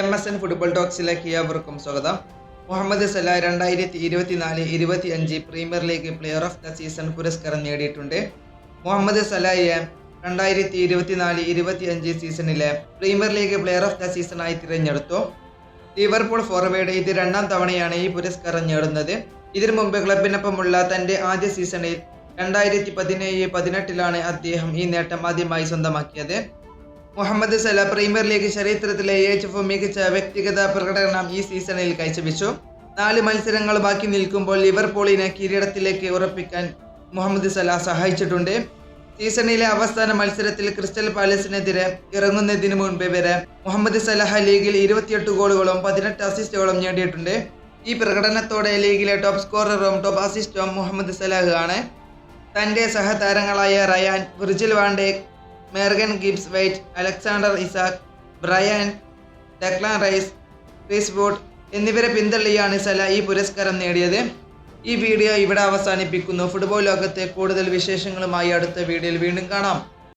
M S N football ടോക്സിലേക്ക് ഏവർക്കും സ്വാഗതം. മുഹമ്മദ് സലാ രണ്ടായിരത്തി ഇരുപത്തിനാല് ഇരുപത്തി അഞ്ച് Premier League player of the season പുരസ്കാരം നേടിയിട്ടുണ്ട്. മുഹമ്മദ് സലായെ രണ്ടായിരത്തി ഇരുപത്തിനാല് ഇരുപത്തി അഞ്ച് സീസണിലെ Premier League player of the season തിരഞ്ഞെടുത്തു. ലിവർപൂൾ ഫോർവേഡ് ഇത് രണ്ടാം തവണയാണ് ഈ പുരസ്കാരം നേടുന്നത്. ഇതിനു മുമ്പ് ക്ലബിനൊപ്പമുള്ള തന്റെ ആദ്യ സീസണിൽ രണ്ടായിരത്തി പതിനേഴ് പതിനെട്ടിലാണ് അദ്ദേഹം ഈ നേട്ടം ആദ്യമായി സ്വന്തമാക്കിയത്. മുഹമ്മദ് സല പ്രീമിയർ ലീഗ് ചരിത്രത്തിലെ ഏറ്റവും മികച്ച വ്യക്തിഗത പ്രകടനം ഈ സീസണിൽ കാഴ്ചവെച്ചു. നാല് മത്സരങ്ങൾ ബാക്കി നിൽക്കുമ്പോൾ ലിവർപൂളിനെ കിരീടത്തിലേക്ക് ഉറപ്പിക്കാൻ മുഹമ്മദ് സല സഹായിച്ചിട്ടുണ്ട്. സീസണിലെ അവസാന മത്സരത്തിൽ ക്രിസ്റ്റൽ പാലസിനെതിരെ ഇറങ്ങുന്നതിന് മുൻപ് വരെ മുഹമ്മദ് സലഹ ലീഗിൽ ഇരുപത്തിയെട്ട് ഗോളുകളും പതിനെട്ട് അസിസ്റ്റുകളും നേടിയിട്ടുണ്ട്. ഈ പ്രകടനത്തോടെ ലീഗിലെ ടോപ്പ് സ്കോററും ടോപ്പ് അസിസ്റ്റും മുഹമ്മദ് സലഹ് ആണ്. തന്റെ സഹതാരങ്ങളായ Ryan Virgil van Dijk Morgan Gibbs White Alexander Isak Bryan Declan Rice Chris board എന്നിവരെ പിന്തള്ളിയാണ് സല ഈ പുരസ്കാരം നേടിയത്. ഈ വീഡിയോ ഇവിടെ അവസാനിപ്പിക്കുന്നു. ഫുട്ബോൾ ലോകത്തെ കൂടുതൽ വിശേഷങ്ങളുമായി അടുത്ത വീഡിയോയിൽ വീണ്ടും കാണാം.